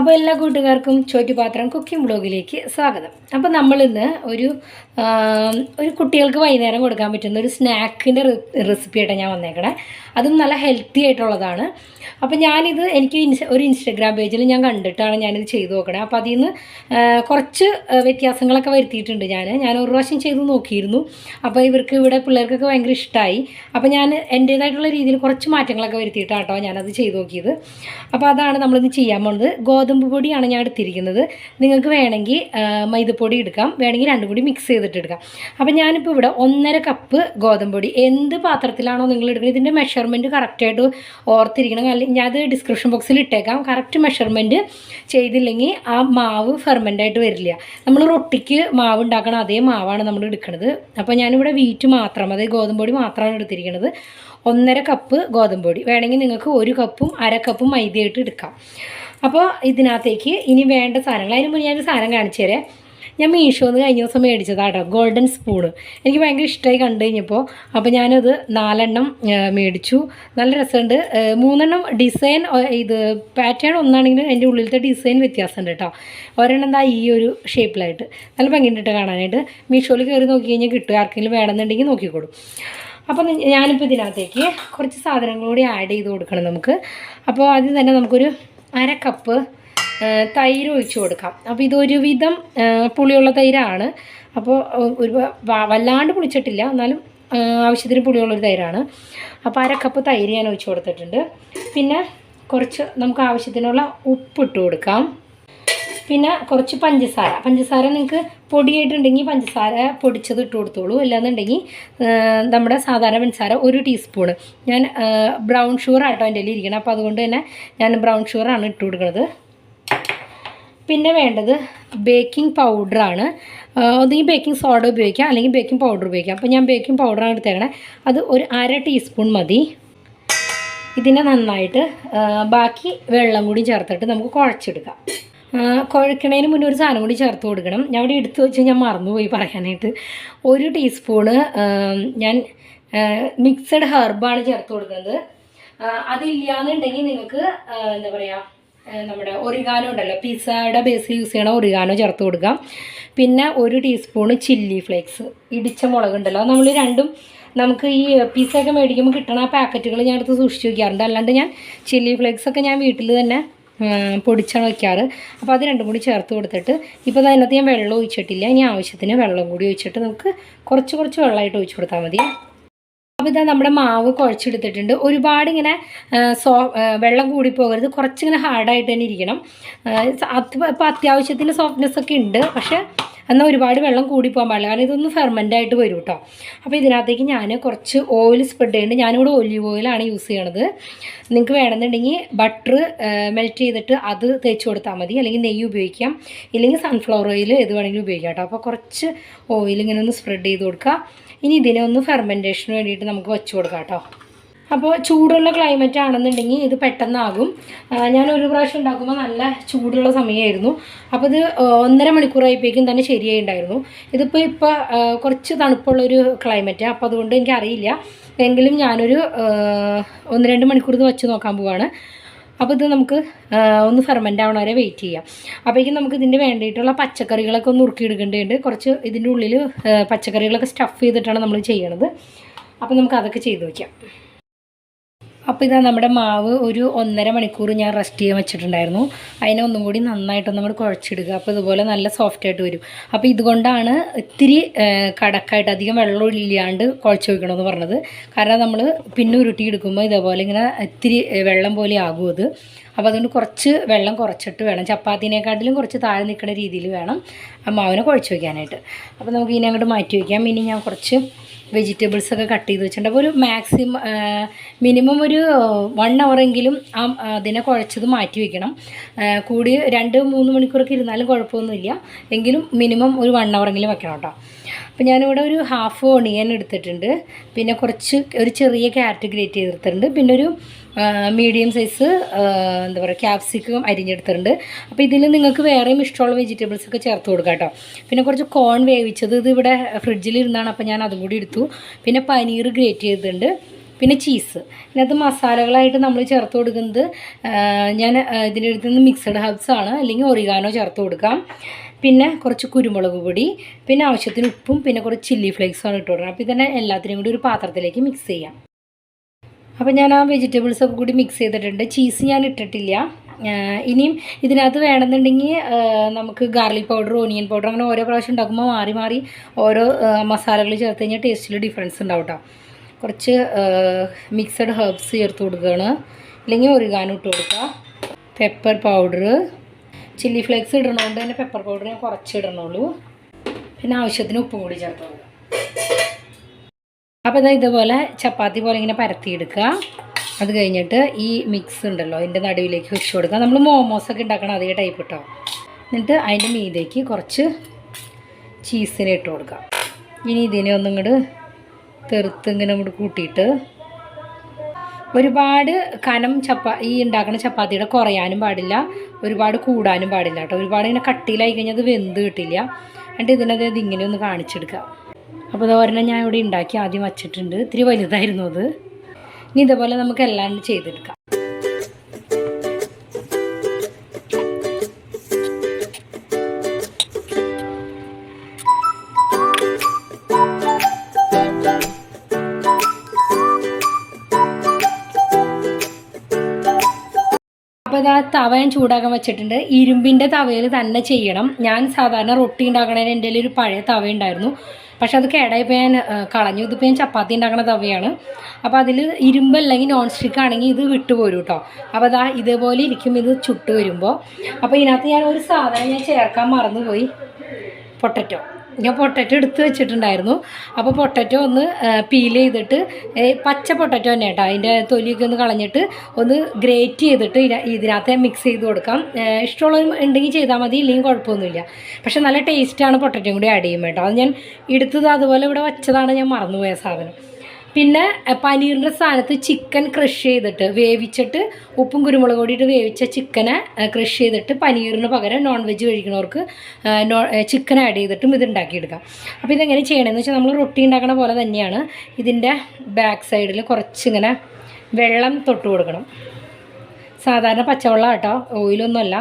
അപ്പോൾ എല്ലാ കൂട്ടുകാർക്കും ചോറ്റുപാത്രം കുക്കിംഗ് ബ്ലോഗിലേക്ക് സ്വാഗതം. അപ്പോൾ നമ്മളിന്ന് ഒരു ഒരു കുട്ടികൾക്ക് വൈകുന്നേരം കൊടുക്കാൻ പറ്റുന്ന ഒരു സ്നാക്കിന്റെ റെസിപ്പി ആയിട്ടാണ് ഞാൻ വന്നേക്കണേ. അതും നല്ല ഹെൽത്തി ആയിട്ടുള്ളതാണ്. അപ്പോൾ ഞാനിത് എനിക്ക് ഒരു ഇൻസ്റ്റഗ്രാം പേജിൽ ഞാൻ കണ്ടിട്ടാണ് ഞാനിത് ചെയ്തു നോക്കണേ. അപ്പോൾ അതിൽ നിന്ന് കുറച്ച് വ്യത്യാസങ്ങളൊക്കെ വരുത്തിയിട്ടുണ്ട് ഞാൻ ഞാൻ ഒരു പ്രാവശ്യം ചെയ്ത് നോക്കിയിരുന്നു. അപ്പോൾ ഇവർക്ക് ഇവിടെ പിള്ളേർക്കൊക്കെ ഭയങ്കര ഇഷ്ടമായി അപ്പോൾ ഞാൻ എന്റേതായിട്ടുള്ള രീതിയിൽ കുറച്ച് മാറ്റങ്ങളൊക്കെ വരുത്തിയിട്ടാണ് കേട്ടോ ഞാനത് ചെയ്ത് നോക്കിയത്. അപ്പോൾ അതാണ് നമ്മളിന്ന് ചെയ്യാൻ പോകുന്നത് ഗോതമ്പ് പൊടിയാണ് ഞാൻ എടുത്തിരിക്കുന്നത്. നിങ്ങൾക്ക് വേണമെങ്കിൽ മൈദപ്പൊടി എടുക്കാം. വേണമെങ്കിൽ രണ്ടും കൂടി മിക്സ് ചെയ്തിട്ട് എടുക്കാം. അപ്പോൾ ഞാനിപ്പോൾ ഇവിടെ ഒന്നര കപ്പ് ഗോതമ്പ് പൊടി. എന്ത് പാത്രത്തിലാണോ നിങ്ങൾ എടുക്കുന്നത്? ഇതിന്റെ മെഷർമെന്റ് കറക്റ്റായിട്ട് ഓർത്തിരിക്കണം. അല്ലെങ്കിൽ ഞാൻ അത് ഡിസ്ക്രിപ്ഷൻ ബോക്സിൽ ഇട്ടേക്കാം. കറക്റ്റ് മെഷർമെന്റ് ചെയ്തില്ലെങ്കിൽ ആ മാവ് ഫെർമെന്റായിട്ട് വരില്ല. നമ്മൾ റൊട്ടിക്ക് മാവ് ഉണ്ടാക്കണം അതേ മാവാണ് നമ്മൾ എടുക്കുന്നത്. അപ്പോൾ ഞാനിവിടെ വീറ്റ് മാത്രം അതായത് ഗോതമ്പ് പൊടി മാത്രമാണ് എടുത്തിരിക്കുന്നത്. ഒന്നര കപ്പ് ഗോതമ്പ് പൊടി. വേണമെങ്കിൽ നിങ്ങൾക്ക് ഒരു കപ്പും അര കപ്പും മൈദയായിട്ട് എടുക്കാം. അപ്പോൾ ഇതിനകത്തേക്ക് ഇനി വേണ്ട സാധനങ്ങൾ. അതിന് മുന്നേ ഞാൻ സാധനം കാണിച്ചു തരാം. ഞാൻ മീഷോന്ന് കഴിഞ്ഞ ദിവസം മേടിച്ചതാട്ടോ ഗോൾഡൻ സ്പൂണ് എനിക്ക് ഭയങ്കര ഇഷ്ടമായി കണ്ടു കഴിഞ്ഞപ്പോൾ അപ്പോൾ ഞാനത് നാലെണ്ണം മേടിച്ചു. നല്ല രസമുണ്ട്. മൂന്നെണ്ണം ഡിസൈൻ ഇത് പാറ്റേൺ ഒന്നാണെങ്കിലും അതിന്റെ ഉള്ളിലത്തെ ഡിസൈൻ വ്യത്യാസമുണ്ട് കേട്ടോ. ഒരെണ്ണം എന്താ ഈ ഒരു ഷേപ്പിലായിട്ട് നല്ല ഭംഗിയുണ്ട് കേട്ടോ കാണാനായിട്ട്. മീഷോയിൽ കയറി നോക്കി കഴിഞ്ഞാൽ കിട്ടും. ആർക്കെങ്കിലും വേണമെന്നുണ്ടെങ്കിൽ നോക്കിക്കോളും. അപ്പോൾ ഞാനിപ്പോൾ ഇതിനകത്തേക്ക് കുറച്ച് സാധനങ്ങൾ കൂടി ആഡ് ചെയ്ത് കൊടുക്കണം നമുക്ക്. അപ്പോൾ ആദ്യം തന്നെ നമുക്കൊരു അര കപ്പ് തൈര് ഒഴിച്ചു കൊടുക്കാം. അപ്പോൾ ഇതൊരുവിധം പുളിയുള്ള തൈരാണ്. അപ്പോൾ ഒരു വല്ലാണ്ട് പുളിച്ചിട്ടില്ല. എന്നാലും ആവശ്യത്തിന് പുളിയുള്ളൊരു തൈരാണ്. അപ്പോൾ അര കപ്പ് തൈര് ഞാൻ ഒഴിച്ചു കൊടുത്തിട്ടുണ്ട്. പിന്നെ കുറച്ച് നമുക്ക് ആവശ്യത്തിനുള്ള ഉപ്പിട്ട് കൊടുക്കാം. പിന്നെ കുറച്ച് പഞ്ചസാര. പഞ്ചസാര നിങ്ങൾക്ക് പൊടിയായിട്ടുണ്ടെങ്കിൽ പഞ്ചസാര പൊടിച്ചത് ഇട്ട് കൊടുത്തോളൂ. അല്ലാന്നുണ്ടെങ്കിൽ നമ്മുടെ സാധാരണ പഞ്ചസാര ഒരു ടീസ്പൂണ്. ഞാൻ ബ്രൗൺ ഷുഗർ ആട്ടോ എന്റെ ഇരിക്കണം അപ്പോൾ അതുകൊണ്ട് തന്നെ ഞാൻ ബ്രൗൺ ഷുഗറാണ് ഇട്ട് കൊടുക്കുന്നത് പിന്നെ വേണ്ടത് ബേക്കിംഗ് പൗഡറാണ് ഒന്നെങ്കിൽ ബേക്കിംഗ് സോഡ ഉപയോഗിക്കാം. അല്ലെങ്കിൽ ബേക്കിംഗ് പൗഡർ ഉപയോഗിക്കാം. അപ്പോൾ ഞാൻ ബേക്കിംഗ് പൗഡറാണ് എടുത്തേക്കണേ. അത് ഒരു അര ടീസ്പൂൺ മതി. ഇതിനെ നന്നായിട്ട് ബാക്കി വെള്ളം കൂടി ചേർത്തിട്ട് നമുക്ക് കുഴച്ചെടുക്കാം. കുഴക്കണതിന് മുന്നേ ഒരു സാധനം കൂടി ചേർത്ത് കൊടുക്കണം. ഞാൻ ഇവിടെ എടുത്തു വെച്ച് ഞാൻ മറന്നുപോയി പറയാനായിട്ട്. ഒരു ടീസ്പൂണ് ഞാൻ മിക്സഡ് ഹെർബാണ് ചേർത്ത് കൊടുക്കുന്നത്. അതില്ലാന്നുണ്ടെങ്കിൽ നിങ്ങൾക്ക് എന്താ പറയുക നമ്മുടെ ഒറിഗാനോ ഉണ്ടല്ലോ പിസ്സയുടെ ബേസിൽ യൂസ് ചെയ്യണ ഒറിഗാനോ ചേർത്ത് കൊടുക്കാം. പിന്നെ ഒരു ടീസ്പൂണ് ചില്ലി ഫ്ലേക്സ് ഇടിച്ച മുളക് ഉണ്ടല്ലോ. നമ്മൾ രണ്ടും നമുക്ക് ഈ പിസ്സയൊക്കെ മേടിക്കുമ്പോൾ കിട്ടണ പാക്കറ്റുകൾ ഞാൻ എടുത്ത് സൂക്ഷിച്ച് വയ്ക്കാറുണ്ട് അല്ലാണ്ട് ഞാൻ ചില്ലി ഫ്ലേക്സ് ഒക്കെ ഞാൻ വീട്ടിൽ തന്നെ ഉം, അപ്പോൾ അത് രണ്ടും കൂടി ചേർത്ത് കൊടുത്തിട്ട് ഇപ്പോൾ അതിനകത്ത് ഞാൻ വെള്ളം ഒഴിച്ചിട്ടില്ല. ഇനി ആവശ്യത്തിന് വെള്ളം കൂടി ഒഴിച്ചിട്ട് നമുക്ക് കുറച്ച് കുറച്ച് വെള്ളമായിട്ട് ഒഴിച്ചു കൊടുത്താൽ മതി. അപ്പോൾ ഇതാ നമ്മുടെ മാവ് കുഴച്ചെടുത്തിട്ടുണ്ട്. ഒരുപാട് ഇങ്ങനെ സോ വെള്ളം കൂടി പോകരുത്. കുറച്ചിങ്ങനെ ഹാർഡായിട്ട് തന്നെ ഇരിക്കണം. അത് അപ്പോൾ അത്യാവശ്യത്തിന് സോഫ്റ്റ്നെസ് ഒക്കെ ഉണ്ട്. പക്ഷേ എന്നാൽ ഒരുപാട് വെള്ളം കൂടി പോകാൻ പാടില്ല. കാരണം ഇതൊന്ന് ഫെർമെന്റ് ആയിട്ട് വരും കേട്ടോ അപ്പോൾ ഇതിനകത്തേക്ക് ഞാൻ കുറച്ച് ഓയിൽ സ്പ്രെഡ് ചെയ്യുന്നുണ്ട് ഞാനിവിടെ ഒലിവ് ഓയിലാണ് യൂസ് ചെയ്യണത്. നിങ്ങൾക്ക് വേണമെന്നുണ്ടെങ്കിൽ ബട്ടർ മെൽറ്റ് ചെയ്തിട്ട് അത് തേച്ച് കൊടുത്താൽ മതി. അല്ലെങ്കിൽ നെയ്യ് ഉപയോഗിക്കാം. ഇല്ലെങ്കിൽ സൺഫ്ലവർ ഓയിൽ ഏത് വേണമെങ്കിലും ഉപയോഗിക്കാം കേട്ടോ അപ്പോൾ കുറച്ച് ഓയിൽ ഇങ്ങനെ ഒന്ന് സ്പ്രെഡ് ചെയ്ത് കൊടുക്കുക ഇനി ഇതിനെ ഒന്ന് ഫെർമെന്റേഷന് വേണ്ടിയിട്ട് നമുക്ക് വെച്ച് കൊടുക്കാം കേട്ടോ അപ്പോൾ ചൂടുള്ള ക്ലൈമറ്റ് ആണെന്നുണ്ടെങ്കിൽ ഇത് പെട്ടെന്നാകും. ഞാൻ ഒരു പ്രാവശ്യം ഉണ്ടാക്കുമ്പോൾ നല്ല ചൂടുള്ള സമയമായിരുന്നു അപ്പോൾ ഇത് ഒന്നര മണിക്കൂറായപ്പോഴേക്കും തന്നെ ശരിയായി ഉണ്ടായിരുന്നു ഇതിപ്പോൾ ഇപ്പോൾ കുറച്ച് തണുപ്പുള്ളൊരു ക്ലൈമറ്റാണ് അപ്പോൾ അതുകൊണ്ട് എനിക്കറിയില്ല. എങ്കിലും ഞാനൊരു ഒന്ന് രണ്ട് മണിക്കൂർ ഇത് വെച്ച് നോക്കാൻ പോവാണ്. അപ്പോൾ ഇത് നമുക്ക് ഒന്ന് ഫെർമെന്റ് ആവണ വരെ വെയിറ്റ് ചെയ്യാം. അപ്പോഴേക്കും നമുക്ക് ഇതിന്റെ വേണ്ടിയിട്ടുള്ള പച്ചക്കറികളൊക്കെ ഒന്ന് ഉറുക്കിയെടുക്കേണ്ടതുണ്ട്. കുറച്ച് ഇതിന്റെ ഉള്ളിൽ പച്ചക്കറികളൊക്കെ സ്റ്റഫ് ചെയ്തിട്ടാണ് നമ്മൾ ചെയ്യണത്. അപ്പോൾ നമുക്ക് അതൊക്കെ ചെയ്ത് വയ്ക്കാം അപ്പോൾ ഇതാ നമ്മുടെ മാവ് ഒരു ഒന്നര മണിക്കൂർ ഞാൻ റെസ്റ്റ് ചെയ്യാൻ വെച്ചിട്ടുണ്ടായിരുന്നു. അതിനെ ഒന്നും കൂടി നന്നായിട്ട് നമ്മൾ കുഴച്ചിടുക. അപ്പോൾ ഇതുപോലെ നല്ല സോഫ്റ്റ് ആയിട്ട് വരും. അപ്പോൾ ഇതുകൊണ്ടാണ് ഇത്തിരി കടക്കായിട്ട് അധികം വെള്ളം ഇല്ലാണ്ട് കുഴച്ച് വയ്ക്കണമെന്ന് പറഞ്ഞത്. കാരണം നമ്മൾ പിന്നെ ഉരുട്ടി എടുക്കുമ്പോൾ ഇതേപോലെ ഇങ്ങനെ ഇത്തിരി വെള്ളം പോലെ ആകും അത്. അപ്പോൾ അതുകൊണ്ട് കുറച്ച് വെള്ളം കുറച്ചിട്ട് വേണം. ചപ്പാത്തിനെക്കാട്ടിലും കുറച്ച് താഴെ നിൽക്കുന്ന രീതിയിൽ വേണം മാവിനെ കുഴച്ച് വയ്ക്കാനായിട്ട് അപ്പോൾ നമുക്ക് ഇനി അങ്ങോട്ട് മാറ്റി വയ്ക്കാം ഇനി ഞാൻ കുറച്ച് വെജിറ്റബിൾസ് ഒക്കെ കട്ട് ചെയ്ത് വെച്ചിട്ടുണ്ട്. അപ്പോൾ ഒരു മാക്സിമം മിനിമം ഒരു വൺ അവറെങ്കിലും ആ അതിനെ കുഴച്ചത് മാറ്റി വെക്കണം. കൂടി രണ്ട് മൂന്ന് മണിക്കൂറൊക്കെ ഇരുന്നാലും കുഴപ്പമൊന്നുമില്ല. എങ്കിലും മിനിമം ഒരു വൺ അവറെങ്കിലും വെക്കണം കേട്ടോ. അപ്പോൾ ഞാനിവിടെ ഒരു ഹാഫ് ഓണിയൻ എടുത്തിട്ടുണ്ട്. പിന്നെ കുറച്ച് ഒരു ചെറിയ ക്യാരറ്റ് ഗ്രേറ്റ് ചെയ്തെടുത്തിട്ടുണ്ട് പിന്നെ ഒരു മീഡിയം സൈസ് എന്താ പറയുക ക്യാപ്സിക്കം അരിഞ്ഞെടുത്തിട്ടുണ്ട്. അപ്പോൾ ഇതിൽ നിങ്ങൾക്ക് വേറെയും ഇഷ്ടമുള്ള വെജിറ്റബിൾസ് ഒക്കെ ചേർത്ത് കൊടുക്കാം കേട്ടോ. പിന്നെ കുറച്ച് കോൺ വേവിച്ചത് ഇത് ഇവിടെ ഫ്രിഡ്ജിൽ ഇരുന്നാണ്. അപ്പോൾ ഞാൻ അതും കൂടി എടുത്തു. പിന്നെ പനീർ ഗ്രേറ്റ് ചെയ്തിട്ടുണ്ട്. പിന്നെ ചീസ്. ഇതിനകത്ത് മസാലകളായിട്ട് നമ്മൾ ചേർത്ത് കൊടുക്കുന്നത് ഞാൻ ഇതിന്റെ അടുത്ത് നിന്ന് മിക്സഡ് ഹബ്സ് ആണ്. അല്ലെങ്കിൽ ഒറിഗാനോ ചേർത്ത് കൊടുക്കാം. പിന്നെ കുറച്ച് കുരുമുളക് പൊടി പിന്നെ ആവശ്യത്തിന് ഉപ്പും പിന്നെ കുറച്ച് ചില്ലി ഫ്ലേക്സും ഇട്ട് കൊടുക്കണം. അപ്പോൾ ഇതന്നെ എല്ലാത്തിനും കൂടി ഒരു പാത്രത്തിലേക്ക് മിക്സ് ചെയ്യാം. അപ്പോൾ ഞാൻ ആ വെജിറ്റബിൾസൊക്കെ കൂടി മിക്സ് ചെയ്തിട്ടുണ്ട്. ചീസ് ഞാൻ ഇട്ടിട്ടില്ല. ഇനിയും ഇതിനകത്ത് വേണമെന്നുണ്ടെങ്കിൽ നമുക്ക് ഗാർലിക് പൗഡർ ഓനിയൻ പൗഡർ അങ്ങനെ ഓരോ പ്രാവശ്യം ഉണ്ടാക്കുമ്പോൾ മാറി മാറി ഓരോ മസാലകൾ ചേർത്ത് കഴിഞ്ഞാൽ ടേസ്റ്റിൽ ഡിഫറൻസ് ഉണ്ടാവും കേട്ടോ കുറച്ച് മിക്സഡ് ഹെർബ്സ് ചേർത്ത് കൊടുക്കുകയാണ് അല്ലെങ്കിൽ ഒറിഗാനോ ഇട്ട് കൊടുക്കുക പെപ്പർ പൗഡർ ചില്ലി ഫ്ലേക്സ് ഇടണോണ്ട് തന്നെ പെപ്പർ പൗഡർ ഞാൻ കുറച്ച് ഇടണുള്ളൂ. പിന്നെ ആവശ്യത്തിന് ഉപ്പും കൂടി ചേർത്ത് കൊടുക്കുക അപ്പോൾ ഇതാ ഇതുപോലെ ചപ്പാത്തി പോലെ ഇങ്ങനെ പരത്തിയെടുക്കുക. അത് കഴിഞ്ഞിട്ട് ഈ മിക്സ് ഉണ്ടല്ലോ അതിന്റെ നടുവിലേക്ക് വെച്ച് കൊടുക്കുക. നമ്മൾ മോമോസൊക്കെ ഉണ്ടാക്കണം അതേ ടൈപ്പ് കേട്ടോ എന്നിട്ട് അതിന്റെ മീതേക്ക് കുറച്ച് ചീസിനെ ഇട്ട് കൊടുക്കാം ഇനി ഇതിനെ ഒന്നും ഇങ്ങോട്ട് തെറുത്ത് ഇങ്ങനെ ഇങ്ങോട്ട് കൂട്ടിയിട്ട് ഒരുപാട് കനം ചപ്പാ ഈ ഉണ്ടാക്കുന്ന ചപ്പാത്തിയുടെ കുറയാനും പാടില്ല ഒരുപാട് കൂടാനും പാടില്ല കേട്ടോ ഒരുപാട് ഇങ്ങനെ കട്ടിയിലായി കഴിഞ്ഞാൽ അത് വെന്ത് കിട്ടില്ല. എന്നിട്ട് ഇതിനത് ഇതിങ്ങനെ ഒന്ന് കാണിച്ചെടുക്കുക. അപ്പോൾ ഇത് ഞാൻ ഇവിടെ ഉണ്ടാക്കി ആദ്യം വച്ചിട്ടുണ്ട്. ഇത്തിരി വലുതായിരുന്നു അത്. ഇനി ഇതേപോലെ നമുക്ക് എല്ലാം ചെയ്തെടുക്കാം. അപ്പോൾ തവ ഞാൻ ചൂടാക്കാൻ വെച്ചിട്ടുണ്ട്. ഇരുമ്പിന്റെ തവയിൽ തന്നെ ചെയ്യണം. ഞാൻ സാധാരണ റൊട്ടി ഉണ്ടാക്കണതിന് എന്റെ ഒരു പഴയ തവ ഉണ്ടായിരുന്നു. പക്ഷെ അത് കേടായി ഞാൻ കളഞ്ഞു. ഇതിപ്പോൾ ഞാൻ ചപ്പാത്തി ഉണ്ടാക്കുന്ന തവയാണ്. അപ്പോൾ അതിൽ ഇരുമ്പ് അല്ലെങ്കിൽ നോൺ സ്റ്റിക്ക് ആണെങ്കിൽ ഇത് വിട്ടുപോരും കേട്ടോ അപ്പോൾ അതാ ഇതേപോലെ ഇരിക്കും ഇത് ചുട്ട് വരുമ്പോൾ അപ്പോൾ ഇതിനകത്ത് ഞാൻ ഒരു സാധനം ഞാൻ ചേർക്കാൻ മറന്നുപോയി. പൊട്ടറ്റോ. ഞാൻ പൊട്ടറ്റോ എടുത്ത് വെച്ചിട്ടുണ്ടായിരുന്നു. അപ്പോൾ പൊട്ടറ്റോ ഒന്ന് പീൽ ചെയ്തിട്ട് പച്ച പൊട്ടറ്റോ തന്നെ കേട്ടോ. അതിന്റെ തൊലിയൊക്കെ ഒന്ന് കളഞ്ഞിട്ട് ഒന്ന് ഗ്രേറ്റ് ചെയ്തിട്ട് ഇതിന- ഇതിനകത്ത് മിക്സ് ചെയ്ത് കൊടുക്കാം. ഇഷ്ടമുള്ള ഉണ്ടെങ്കിൽ ചെയ്താൽ മതി ഇല്ലെങ്കിൽ കുഴപ്പമൊന്നുമില്ല. പക്ഷേ നല്ല ടേസ്റ്റാണ് പൊട്ടറ്റോയും കൂടി ആഡ് ചെയ്യുമ്പോൾ കേട്ടോ. അത് ഞാൻ എടുത്തത് അതുപോലെ ഇവിടെ വെച്ചതാണ് ഞാൻ മറന്നുപോയ സാധനം. പിന്നെ പനീറിന്റെ സ്ഥാനത്ത് ചിക്കൻ ക്രഷ് ചെയ്തിട്ട് വേവിച്ചിട്ട് ഉപ്പും കുരുമുളക് കൂടിയിട്ട് വേവിച്ച ചിക്കനെ ക്രഷ് ചെയ്തിട്ട് പനീറിന് പകരം നോൺ വെജ് കഴിക്കുന്നവർക്ക് ചിക്കൻ ആഡ് ചെയ്തിട്ടും ഇത് ഉണ്ടാക്കിയെടുക്കാം. അപ്പോൾ ഇതെങ്ങനെ ചെയ്യണമെന്ന് വെച്ചാൽ നമ്മൾ റൊട്ടി ഉണ്ടാക്കണ പോലെ തന്നെയാണ് ഇതിന്റെ ബാക്ക് സൈഡിൽ കുറച്ചിങ്ങനെ വെള്ളം തൊട്ട് കൊടുക്കണം. സാധാരണ പച്ചവെള്ളം കേട്ടോ ഓയിലൊന്നുമല്ല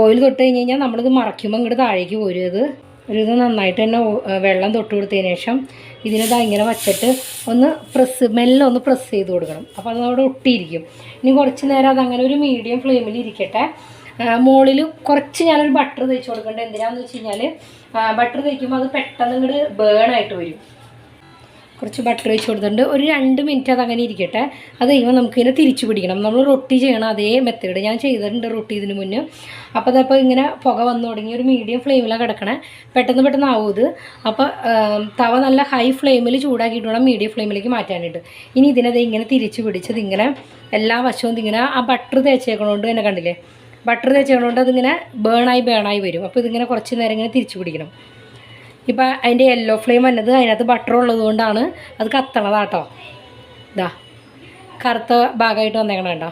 ഓയിൽ തൊട്ട് കഴിഞ്ഞ് കഴിഞ്ഞാൽ നമ്മളിത് മറയ്ക്കുമ്പോൾ ഇങ്ങോട്ട് താഴേക്ക് പോരും ഇത് ഒരു ഇത് നന്നായിട്ട് തന്നെ വെള്ളം തൊട്ട് കൊടുത്തതിന് ശേഷം ഇതിനിത് ഇങ്ങനെ വച്ചിട്ട് ഒന്ന് പ്രസ് മെല്ലെ ഒന്ന് പ്രസ് ചെയ്ത് കൊടുക്കണം. അപ്പോൾ അതവിടെ ഒട്ടിയിരിക്കും. ഇനി കുറച്ച് നേരം അതങ്ങനെ ഒരു മീഡിയം ഫ്ലെയിമിൽ ഇരിക്കട്ടെ. മുകളിൽ കുറച്ച് ഞാനൊരു ബട്ടർ തേച്ച് കൊടുക്കേണ്ടത് എന്തിനാണെന്ന് വെച്ച് കഴിഞ്ഞാൽ ബട്ടർ തേക്കുമ്പോൾ അത് പെട്ടെന്ന് ഇങ്ങോട്ട് ബേൺ ആയിട്ട് വരും. കുറച്ച് ബട്ടർ വെച്ച് കൊടുത്തിട്ടുണ്ട്. ഒരു രണ്ട് മിനിറ്റ് അത് അങ്ങനെ ഇരിക്കട്ടെ. അത് കഴിയുമ്പോൾ നമുക്കിങ്ങനെ തിരിച്ചു പിടിക്കണം. നമ്മൾ റൊട്ടി ചെയ്യണം അതേ മെത്തേഡ് ഞാൻ ചെയ്തിട്ടുണ്ട് റൊട്ടി ഇതിന് മുന്നേ. അപ്പോൾ അതപ്പോൾ ഇങ്ങനെ പുക വന്നു തുടങ്ങി. ഒരു മീഡിയം ഫ്ലെയിമിലാണ് കിടക്കണേ. പെട്ടെന്ന് പെട്ടെന്ന് ആവും ഇത്. അപ്പോൾ തവ നല്ല ഹൈ ഫ്ലെയിമിൽ ചൂടാക്കിയിട്ട് വേണം മീഡിയം ഫ്ലെയിമിലേക്ക് മാറ്റാനായിട്ട്. ഇനി ഇതിനത് ഇങ്ങനെ തിരിച്ച് പിടിച്ചത് ഇങ്ങനെ എല്ലാ വശവും ഇങ്ങനെ ആ ബട്ടർ തേച്ചേക്കണോണ്ട് എന്നെ കണ്ടില്ലേ? ബട്ടർ തേച്ചേക്കണോണ്ട് അതിങ്ങനെ ബേണായി ബേണായി വരും. അപ്പോൾ ഇതിങ്ങനെ കുറച്ച് നേരം ഇങ്ങനെ തിരിച്ചു പിടിക്കണം. ഇപ്പം അതിന്റെ യെല്ലോ ഫ്ലെയിം വന്നത് അതിനകത്ത് ബട്ടർ ഉള്ളത് കൊണ്ടാണ് അത് കത്തണതാട്ടോ. ഇതാ കറുത്ത ഭാഗമായിട്ട് വന്നേക്കണം കേട്ടോ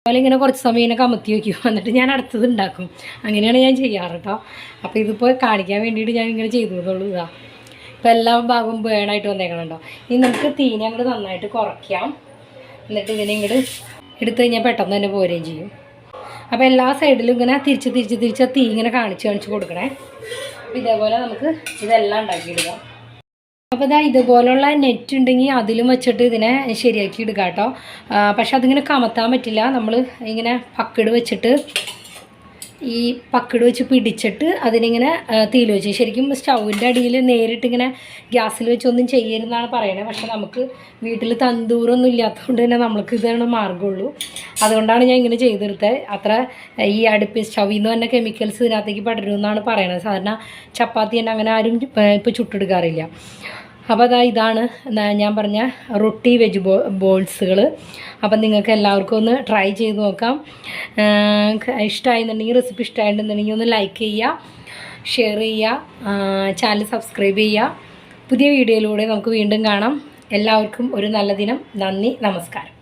അതുപോലെ ഇങ്ങനെ കുറച്ച് സമയം ഇങ്ങനെ കമത്തി വയ്ക്കും എന്നിട്ട് ഞാൻ അടുത്തത് ഉണ്ടാക്കും അങ്ങനെയാണ് ഞാൻ ചെയ്യാറ് കേട്ടോ അപ്പോൾ ഇതിപ്പോൾ കാണിക്കാൻ വേണ്ടിയിട്ട് ഞാൻ ഇങ്ങനെ ചെയ്തു എന്നുള്ളൂ ഇതാ ഇപ്പോൾ എല്ലാ ഭാഗവും ബേണായിട്ട് വന്നേക്കണം കേട്ടോ ഇനി നമുക്ക് തീനെ അങ്ങോട്ട് നന്നായിട്ട് കുറയ്ക്കാം. എന്നിട്ട് ഇതിനെ ഇങ്ങോട്ട് എടുത്തു കഴിഞ്ഞാൽ പെട്ടെന്ന് തന്നെ പോരുകയും ചെയ്യും. അപ്പോൾ എല്ലാ സൈഡിലും ഇങ്ങനെ തിരിച്ച് തിരിച്ച് തിരിച്ച് തീ ഇങ്ങനെ കാണിച്ച് കാണിച്ച് കൊടുക്കണേ. അപ്പോൾ ഇതേപോലെ നമുക്ക് ഇതെല്ലാം ഉണ്ടാക്കിയെടുക്കാം. അപ്പോൾ ഇതാ ഇതുപോലുള്ള നെറ്റ് ഉണ്ടെങ്കിൽ അതിലും വെച്ചിട്ട് ഇതിനെ ശരിയാക്കി എടുക്കാം കേട്ടോ പക്ഷെ അതിങ്ങനെ കമത്താൻ പറ്റില്ല. നമ്മൾ ഇങ്ങനെ പക്കിട് വെച്ചിട്ട് ഈ പക്കിട് വെച്ച് പിടിച്ചിട്ട് അതിനിങ്ങനെ തീയിൽ വെച്ച്. ശരിക്കും സ്റ്റൗവിന്റെ അടിയിൽ നേരിട്ട് ഇങ്ങനെ ഗ്യാസിൽ വെച്ചൊന്നും ചെയ്യരുതെന്നാണ് പറയണത് പക്ഷെ നമുക്ക് വീട്ടിൽ തന്തൂറൊന്നും ഇല്ലാത്തതുകൊണ്ട് തന്നെ നമ്മൾക്ക് ഇതാണ് മാർഗമുള്ളൂ. അതുകൊണ്ടാണ് ഞാൻ ഇങ്ങനെ ചെയ്തെടുത്തത്. അത്ര ഈ അടുപ്പ് സ്റ്റൗവിൽ നിന്ന് തന്നെ കെമിക്കൽസ് ഇതിനകത്തേക്ക് പടരുമെന്നാണ് പറയണത്. സാധാരണ ചപ്പാത്തി തന്നെ അങ്ങനെ ആരും ഇപ്പോൾ ചുട്ടെടുക്കാറില്ല. അപ്പോൾ അതാ ഇതാണ് ഞാൻ പറഞ്ഞ റൊട്ടി വെജ് ബോ ബോൾസുകൾ അപ്പം നിങ്ങൾക്ക് എല്ലാവർക്കും ഒന്ന് ട്രൈ ചെയ്ത് നോക്കാം. ഇഷ്ടമായിരുന്നുണ്ടെങ്കിൽ റെസിപ്പി ഇഷ്ടമായിട്ടുണ്ടെന്നുണ്ടെങ്കിൽ ഒന്ന് ലൈക്ക് ചെയ്യുക ഷെയർ ചെയ്യുക ചാനൽ സബ്സ്ക്രൈബ് ചെയ്യുക പുതിയ വീഡിയോയിലൂടെ നമുക്ക് വീണ്ടും കാണാം. എല്ലാവർക്കും ഒരു നല്ല ദിനം. നന്ദി നമസ്കാരം.